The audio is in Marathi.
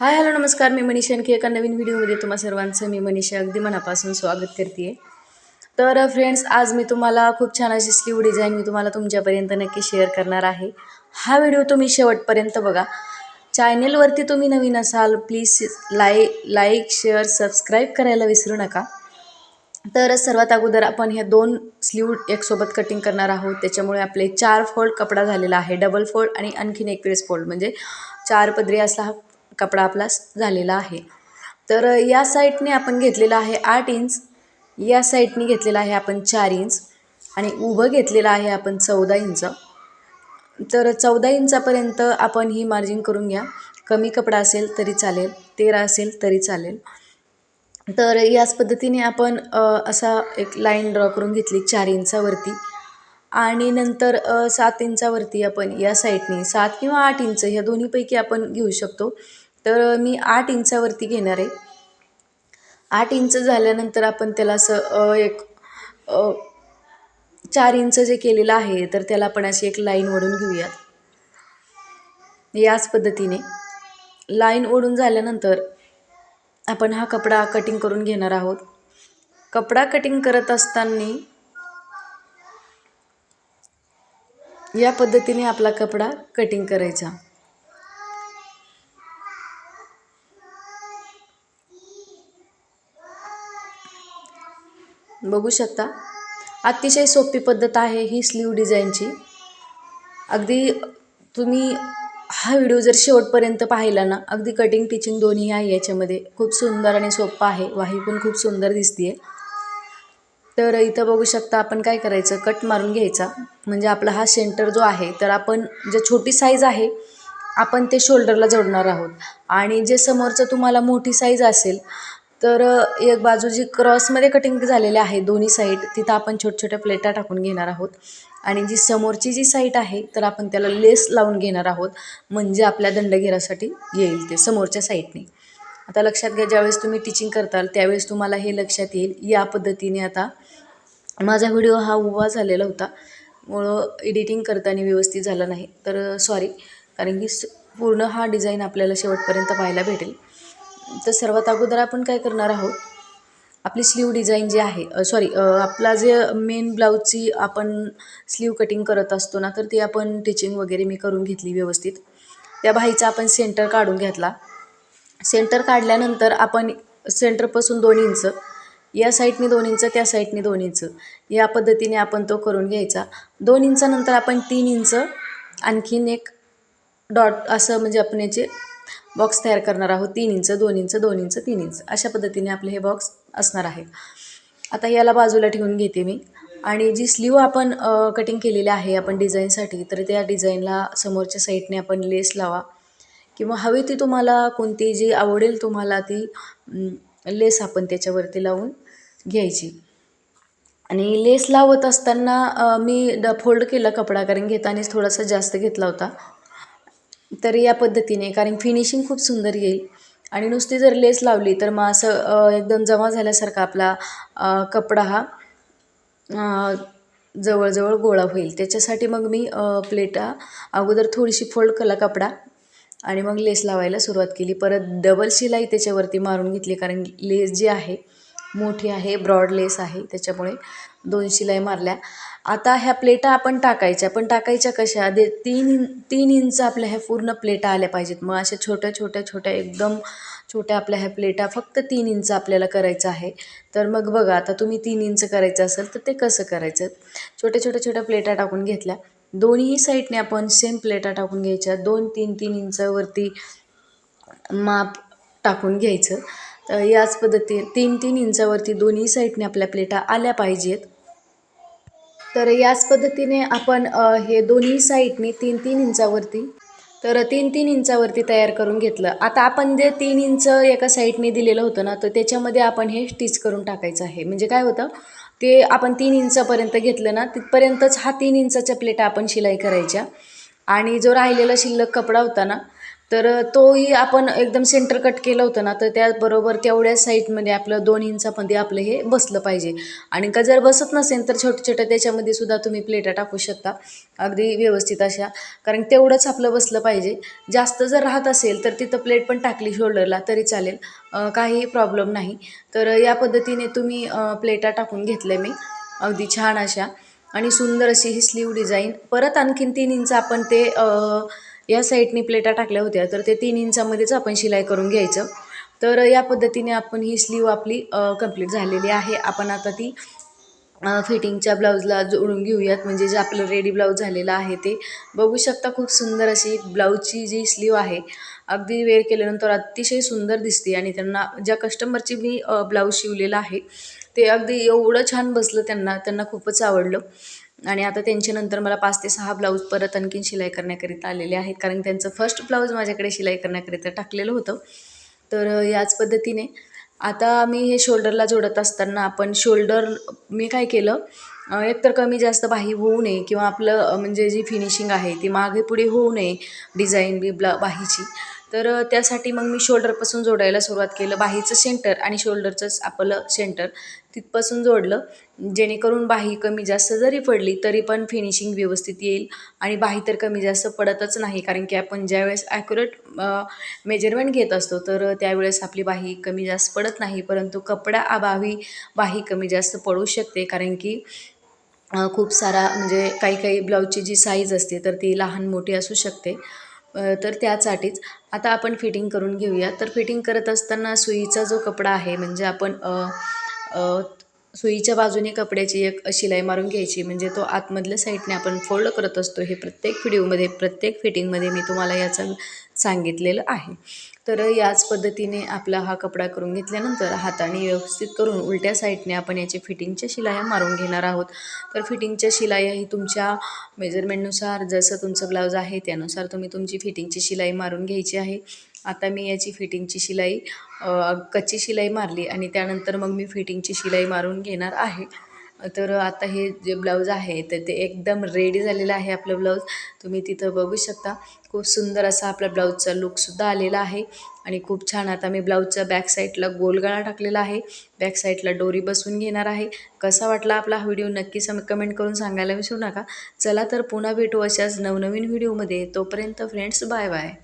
हाय हॅलो नमस्कार. मी मनीषा आणखी एका नवीन व्हिडिओमध्ये तुम्हा सर्वांचं मी मनीषा अगदी मनापासून स्वागत करते तर फ्रेंड्स आज मी तुम्हाला खूप छान अशी स्लीव डिझाईन मी तुम्हाला तुमच्यापर्यंत नक्की शेअर करणार आहे. हा व्हिडिओ तुम्ही शेवटपर्यंत बघा. चॅनेलवरती तुम्ही नवीन असाल प्लीज लाई लाईक शेअर सबस्क्राईब करायला विसरू नका. तर सर्वात अगोदर आपण ह्या दोन स्लीव एकसोबत कटिंग करणार आहोत. त्याच्यामुळे आपले चार फोल्ड कपडा झालेला आहे. डबल फोल्ड आणि आणखीन एक वेळेस फोल्ड म्हणजे चार पदरी असा हा कपडा आपला झालेला आहे. तर या साईडने आपण घेतलेला आहे आठ इंच. या साईडने घेतलेला आहे आपण चार इंच. आणि उभं घेतलेलं आहे आपण चौदा इंच. तर चौदा इंचापर्यंत आपण ही मार्जिन करून घ्या. कमी कपडा असेल तरी चालेल तेरा असेल तरी चालेल. तर याच पद्धतीने आपण असा एक लाईन ड्रॉ करून घेतली चार इंचावरती. आणि नंतर सात इंचावरती आपण या साईडने सात किंवा आठ इंच ह्या दोन्हीपैकी आपण घेऊ शकतो. तर मी आठ इंचावरती घेणार आहे. आठ इंच झाल्यानंतर आपण त्याला असं एक चार इंच जे केलेलं आहे तर त्याला आपण अशी एक लाईन ओढून घेऊयात. याच पद्धतीने. लाईन ओढून झाल्यानंतर आपण हा कपडा कटिंग करून घेणार आहोत. कपडा कटिंग करत असताना या पद्धतीने आपला कपडा कटिंग करायचा. बघू शकता. अतिशय सोपी पद्धत आहे ही स्लीव डिझाईनची. अगदी तुम्ही हा व्हिडिओ जर शेवटपर्यंत पाहिला ना अगदी कटिंग टिचिंग दोन्ही आहे याच्यामध्ये. खूप सुंदर आणि सोप्पा आहे. वाही पण खूप सुंदर दिसते तर इथं बघू शकता आपण काय करायचं? कट मारून घ्यायचा. म्हणजे आपला हा सेंटर जो आहे तर आपण जे छोटी साईज आहे आपण ते शोल्डरला जोडणार आहोत. आणि जे समोरचं तुम्हाला मोठी साईज असेल तर एक बाजू जी क्रॉसमध्ये कटिंग झालेली आहे दोन्ही साईड तिथं आपण छोट्या छोट्या प्लेटा टाकून घेणार आहोत. आणि जी समोरची जी साईट आहे तर आपण त्याला लेस लावून घेणार आहोत म्हणजे आपल्या दंडघेरासाठी येईल ते समोरच्या साईडने आता लक्षात घ्या ज्यावेळेस तुम्ही टिचिंग करताल त्यावेळेस तुम्हाला हे लक्षात येईल. या पद्धतीने आता माझा व्हिडिओ हा उभा झालेला होता. मुळं एडिटिंग करताना व्यवस्थित झालं नाही. तर सॉरी कारण की पूर्ण हा डिझाईन आपल्याला शेवटपर्यंत पाहायला भेटेल. तर सर्वात अगोदर आपण काय करणार आहोत? आपली स्लीव डिझाईन जी आहे सॉरी आपला जे मेन ब्लाऊजची आपण स्लीव कटिंग करत असतो ना तर ती आपण टिचिंग वगैरे मी करून घेतली व्यवस्थित. त्या बाईचा आपण सेंटर काढून घेतला. सेंटर काढल्यानंतर आपण सेंटरपासून दोन इंच या साईडने दोन इंच त्या साईडने दोन इंच या पद्धतीने आपण तो करून घ्यायचा. दोन इंचानंतर आपण तीन इंच आणखीन एक डॉट असं म्हणजे आपण याचे बॉक्स तयार करणार आहोत. तीन इंच दोन इंच दोन इंच तीन इंच. अशा पद्धतीने आपले हे बॉक्स असणार आहे आता याला बाजूला ठेवून घेते मी. आणि जी स्लीव आपण कटिंग केलेली आहे आपण डिझाईनसाठी तर त्या डिझाईनला समोरच्या साईडने आपण लेस लावा. किंवा हवी ती तुम्हाला कोणती जी आवडेल तुम्हाला ती लेस आपण त्याच्यावरती लावून घ्यायची. आणि लेस लावत असताना मी ड फोल्ड केला कपडा कारण घेतानाच थोडासा जास्त घेतला होता. तर या पद्धतीने कारण फिनिशिंग खूप सुंदर येईल. आणि नुसती जर लेस लावली तर मग असं एकदम जमा झाल्यासारखा आपला कपडा हा जवळजवळ गोळा होईल. त्याच्यासाठी मग मी प्लेटा अगोदर थोडीशी फोल्ड केला कपडा आणि मग लेस लावायला सुरुवात केली. परत डबल शिलाई त्याच्यावरती मारून घेतली कारण लेस जी आहे मोठी आहे ब्रॉड लेस आहे त्याच्यामुळे दोन शिलाई मारल्या. आता ह्या प्लेटा आपण टाकायच्या. पण टाकायच्या कशा? दे तीन तीन इंच आपल्या ह्या पूर्ण प्लेटा आल्या पाहिजेत. मग अशा छोट्या छोट्या छोट्या एकदम छोट्या आपल्या ह्या प्लेटा फक्त तीन इंच आपल्याला करायचं आहे. तर मग बघा आता तुम्ही तीन इंच करायचं असेल तर ते कसं करायचं? छोट्या छोट्या छोट्या प्लेटा टाकून घेतल्या. दोन्ही साईडने आपण सेम प्लेटा टाकून घ्यायच्या. दोन तीन तीन इंचावरती माप टाकून घ्यायचं. तर याच पद्धती तीन तीन इंचावरती दोन्ही साईडने आपल्या प्लेटा आल्या पाहिजेत. तर याच पद्धतीने आपण हे दोन्ही साईडने तीन तीन इंचावरती तर तीन तीन इंचावरती तयार करून घेतलं. आता आपण जे तीन इंच एका साईडने दिलेलं होतं ना तर त्याच्यामध्ये आपण हे स्टिच करून टाकायचं आहे. म्हणजे काय होतं ते आपण तीन इंचापर्यंत घेतलं ना तिथपर्यंतच हा तीन इंचाच्या प्लेटा आपण शिलाई करायच्या. आणि जो राहिलेला शिल्लक कपडा होता ना तर तोही आपण एकदम सेंटर कट केलं होतं ना तर त्याचबरोबर तेवढ्या साईडमध्ये आपलं दोन इंचामध्ये आपलं हे बसलं पाहिजे. आणि का जर बसत नसेल तर छोट्या छोट्या त्याच्यामध्ये सुद्धा तुम्ही प्लेटा टाकू शकता. अगदी व्यवस्थित अशा. कारण तेवढंच आपलं बसलं पाहिजे. जास्त जर राहत असेल तर तिथं प्लेट पण टाकली शोल्डरला तरी चालेल. काहीही काही प्रॉब्लेम नाही. तर या पद्धतीने तुम्ही प्लेटा टाकून घेतल्या मी. अगदी छान अशा. आणि सुंदर अशी ही स्लीव डिझाईन परत आणखीन तीन इंच आपण ते या साईडनी प्लेटा टाकल्या होत्या. तर ते तीन इंचामध्येच आपण शिलाई करून घ्यायचं. तर या पद्धतीने आपण ही स्लीव आपली कंप्लीट झालेली आहे. आपण आता ती फिटिंगच्या ब्लाऊजला जोडून घेऊयात. म्हणजे जे आपलं रेडी ब्लाऊज झालेलं आहे ते. बघू शकता खूप सुंदर अशी ब्लाऊजची जी स्लीव आहे अगदी वेअर केल्यानंतर अतिशय सुंदर दिसते. आणि त्यांना ज्या कस्टमरची मी ब्लाऊज शिवलेलं आहे ते अगदी एवढं छान बसलं त्यांना त्यांना खूपच आवडलं. आणि आता त्यांच्यानंतर मला पाच ते सहा ब्लाऊज परत आणखीन शिलाई करण्याकरिता आलेले आहेत. कारण त्यांचं फर्स्ट ब्लाऊज माझ्याकडे शिलाई करण्याकरिता टाकलेलं होतं. तर याच पद्धतीने आता मी हे शोल्डरला जोडत असताना आपण शोल्डर मी काय केलं एकतर कमी जास्त बाही होऊ नये किंवा आपलं म्हणजे जी फिनिशिंग आहे ती मागे पुढे होऊ नये डिझाईन बी ब्ला बाहीची. तर त्यासाठी मग मी शोल्डरपासून जोडायला सुरुवात केलं. बाहीचं सेंटर आणि शोल्डरचंच आपलं सेंटर तिथपासून जोडलं. जेणेकरून बाही कमी जास्त जरी पडली तरी पण फिनिशिंग व्यवस्थित येईल आणि बाही तर कमी जास्त पडतच नाही. कारण की आपण ज्यावेळेस ॲक्युरेट मेजरमेंट घेत असतो तर त्यावेळेस आपली बाही कमी जास्त पडत नाही. परंतु कपडा अभावी बाही कमी जास्त पडू शकते. कारण की खूप सारा म्हणजे काही काही ब्लाऊजची जी साईज असते तर ती लहान मोठी असू शकते. तर त्यासाठीच आता आपण फिटिंग करून घेऊया. तर फिटिंग करत असताना सुईचा जो कपडा आहे म्हणजे आपण सुईच्या बाजूने कपड्याची एक शिलाई मारून घ्यायची. म्हणजे तो आतमधल्या साईडने आपण फोल्ड करत असतो. हे प्रत्येक व्हिडिओमध्ये प्रत्येक फिटिंगमध्ये मी तुम्हाला याचं सांगितलेलं आहे. तर याच पद्धतीने आपला हा कपडा करून घेतल्यानंतर हाताने व्यवस्थित करून उलट्या साईडने आपण याची फिटिंगच्या शिलाया मारून घेणार आहोत. तर फिटिंगच्या शिलाया ही तुमच्या मेजरमेंटनुसार जसं तुमचं ब्लाऊज आहे त्यानुसार तुम्ही तुमची फिटिंगची शिलाई मारून घ्यायची आहे. आता मी याची फिटिंगची शिलाई कच्ची शिलाई मारली आणि त्यानंतर मग मी फिटिंगची शिलाई मारून घेणार आहे. तर आता हे जे ब्लाऊज आहे तर ते एकदम रेडी झालेलं आहे आपलं ब्लाऊज. तुम्ही तिथं बघू शकता. खूप सुंदर असा आपल्या ब्लाऊजचा लुकसुद्धा आलेला आहे. आणि खूप छान आता मी ब्लाऊजच्या बॅक साईडला गोलगळा टाकलेला आहे. बॅक साईडला डोरी बसवून घेणार आहे. कसा वाटला आपला हा व्हिडिओ नक्की सम कमेंट करून सांगायला विसरू नका. चला तर पुन्हा भेटू अशाच नवनवीन व्हिडिओमध्ये. तोपर्यंत फ्रेंड्स बाय बाय.